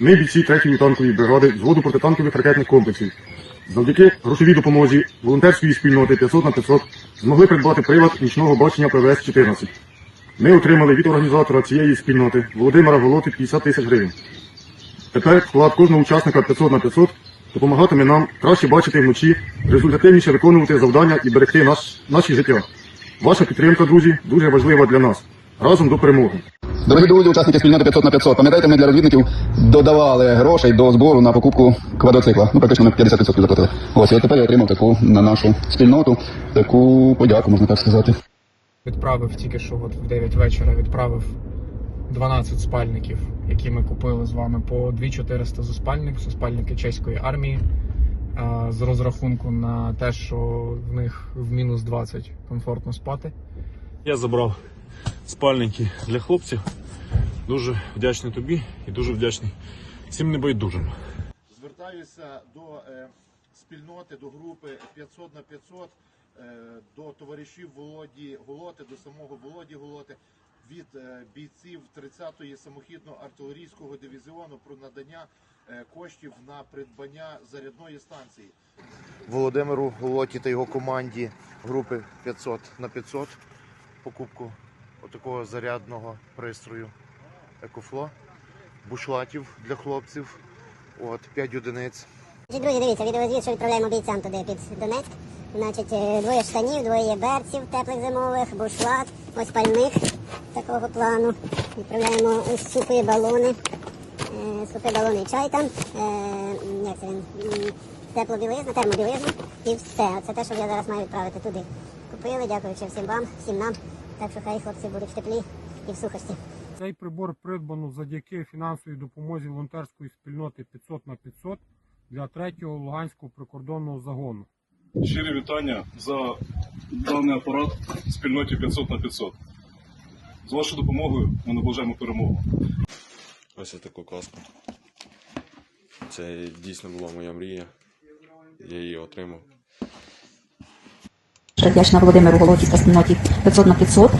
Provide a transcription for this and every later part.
Ми, бійці 3-ї танкової бригади зводу протитанкових ракетних комплексів. Завдяки грошовій допомозі волонтерської спільноти 500 на 500 змогли придбати прилад нічного бачення ПВС-14. Ми отримали від організатора цієї спільноти Володимира Волоти 50 тисяч гривень. Тепер вклад кожного учасника 500 на 500 допомагатиме нам краще бачити вночі, результативніше виконувати завдання і берегти наш, наші життя. Ваша підтримка, друзі, дуже важлива для нас. Разом до перемоги. Дорогі друзі, учасники спільноти 500 на 500. Пам'ятаєте, ми для розвідників додавали грошей до збору на покупку квадроцикла. Ну, практично ми 50% заплатили. Ось, і от тепер я отримав таку на нашу спільноту, таку подяку, можна так сказати. відправив тільки що от в 9 вечора відправив 12 спальників, які ми купили з вами по 2400 за спальник. Це спальники чеської армії. З розрахунку на те, що в них в мінус 20 комфортно спати. Я забрав спальники для хлопців. Дуже вдячний тобі і дуже вдячний всім небайдужим. Звертаюся до е, спільноти, до групи 500 на 500, е, до товаришів Володі Голоти, до самого Володі Голоти від е, бійців 30-ї самохідно-артилерійського дивізіону про надання е, коштів на придбання зарядної станції. Володимиру Голоті та його команді групи 500 на 500 покупку отакого зарядного пристрою Екофло, бушлатів для хлопців. От 5 одиниць. Друзі, дивіться, відеозвіт, що відправляємо бійцям туди під Донецьк. Значить, е, двоє штанів, двоє берців теплих зимових, бушлат, ось пальник такого плану. Відправляємо супи балони. Е, Супи балони чай там. Е, Як це він? Теплобілизна, термобілизна і все. Це те, що я зараз маю відправити туди. Купили, дякуючи всім вам, всім нам. Так що хай хлопці будуть в теплі і в сухості. Цей прибор придбано завдяки фінансовій допомозі волонтерської спільноти 500 на 500 для 3-го Луганського прикордонного загону. Щирі вітання за даний апарат спільноті 500 на 500. З вашою допомогою ми наближаємо перемогу. Ось таку каску. Це дійсно була моя мрія. Я її отримав. Дуже вдячна Володимиру Голоті та спільноті 500 на 500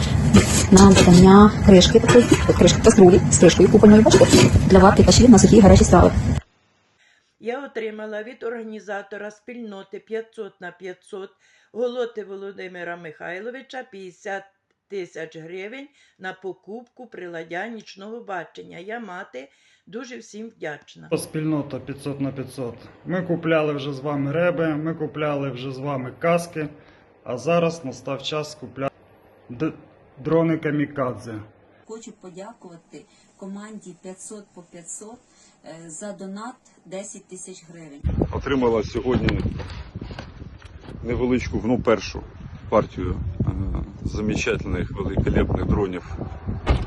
на додання кришки такої, кришки каструлі з кришкою купольною, бачите, для варки каші на сухі гарячі страви. Я отримала від організатора спільноти 500 на 500 Голоти Володимира Михайловича 50 тисяч гривень на покупку приладдя нічного бачення. Я мати дуже всім вдячна. Спільнота 500 на 500. Ми купляли вже з вами реби, ми купляли вже з вами каски, а зараз настав час купляти дрони камікадзе. Хочу подякувати команді 500 по 500 е, за донат 10 тисяч гривень. Отримала сьогодні невеличку, ну першу партію е, замечательних великолепних дронів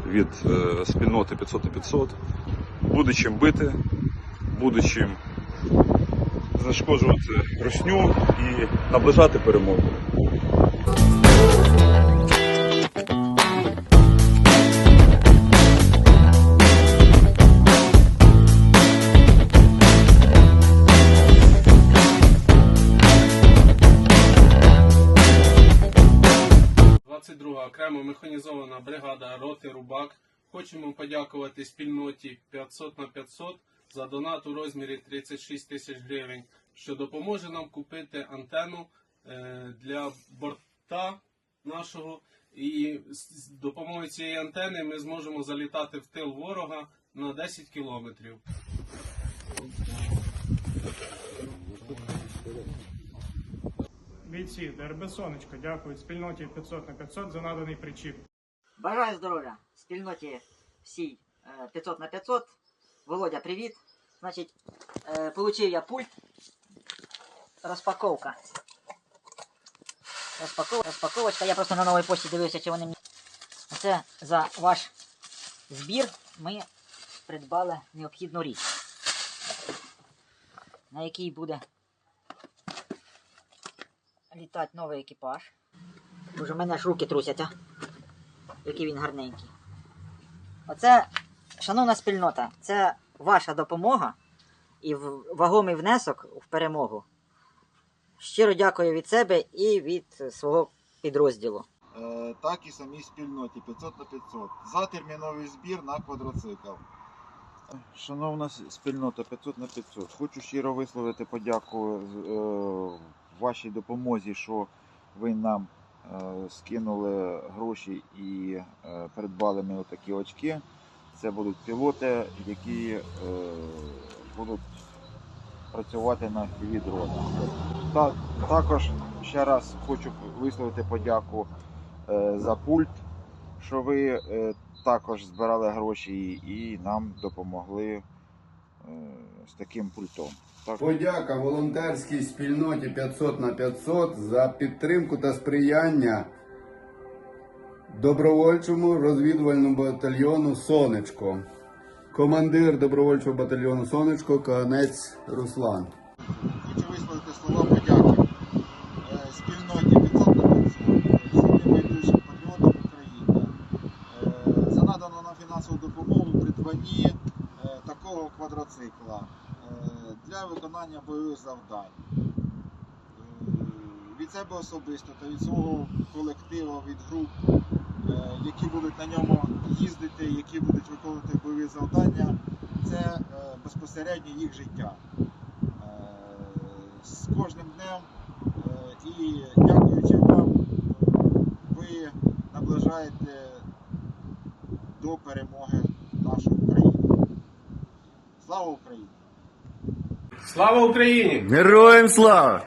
від е, спільноти 500 на 500. Буде чим бити, буде чим знешкоджувати русню і наближати перемогу. – 22 окремо механізована бригада роти Рубак. Хочемо подякувати спільноті 500 на 500 за донат у розмірі 36 тисяч гривень, що допоможе нам купити антенну е, для борта нашого. І з допомогою цієї антени ми зможемо залітати в тил ворога на 10 кілометрів. Бійці, ДРБ Сонечко, дякую спільноті 500 на 500 за наданий причіп. Бажаю здоров'я спільноті всій е, 500 на 500. Володя, привіт. Значить, е, я пульт. Розпаковка. Розпаков... Розпаковочка. Я просто на новій пошті дивився, чи вони мені. Це за ваш збір ми придбали необхідну річ. На якій буде літати новий екіпаж. Боже, у мене аж руки трусяться який він гарненький. Оце, шановна спільнота, це ваша допомога і вагомий внесок в перемогу. Щиро дякую від себе і від свого підрозділу. Е, так і самій спільноті 500 на 500 за терміновий збір на квадроцикл. Шановна спільнота 500 на 500, хочу щиро висловити подяку е, вашій допомозі, що ви нам е, скинули гроші і е, придбали ми отакі очки. Це будуть пілоти, які е, будуть працювати на дронах. Та, також ще раз хочу висловити подяку е, за пульт, що ви е, також збирали гроші і нам допомогли е, з таким пультом. Так, Подяка волонтерській спільноті 500 на 500 за підтримку та сприяння добровольчому розвідувальному батальйону Сонечко. Командир добровольчого батальйону Сонечко Канець Руслан. Хочу висловити слова подяки е, спільноті 500 на 500, всім небайдужим патріотам України е, за надану нам фінансову допомогу в придбанні е, такого квадроцикла для виконання бойових завдань. Від себе особисто та від свого колективу, від груп, які будуть на ньому їздити, які будуть виконувати бойові завдання, це е, безпосередньо їх життя. Е, з кожним днем е, і дякуючи вам, е, ви наближаєте до перемоги нашу Україну. Слава Україні! Слава Україні! Героям слава!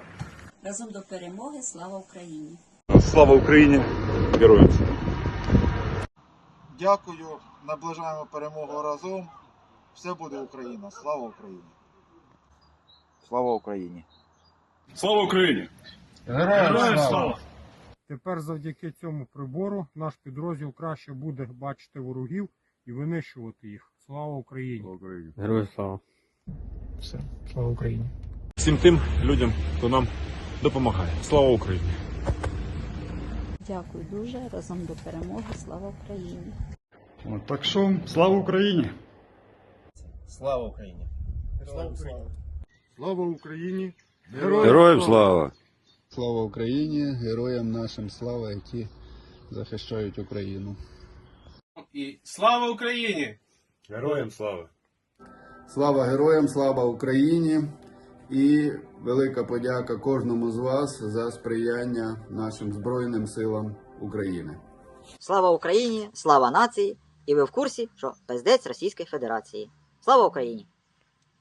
Разом до перемоги, слава Україні! Слава Україні! Героям! слава! Дякую, наближаємо перемогу разом. Все буде Україна. Слава Україні! слава Україні! Слава Україні! Героям слава! Тепер завдяки цьому прибору наш підрозділ краще буде бачити ворогів і винищувати їх. Слава Україні! Героям слава! Все, слава Україні! Всім тим людям, хто нам допомагає. Слава Україні! Дякую дуже. Разом до перемоги, слава Україні! От, так що, слава Україні! Слава Україні! Слава Україні! Героям слава! Слава Україні! Героям нашим слава, які захищають Україну. І слава Україні! Героям слава! Слава героям, слава Україні! І велика подяка кожному з вас за сприяння нашим Збройним силам України. Слава Україні, слава нації! І ви в курсі, що пиздець Російської Федерації. Слава Україні!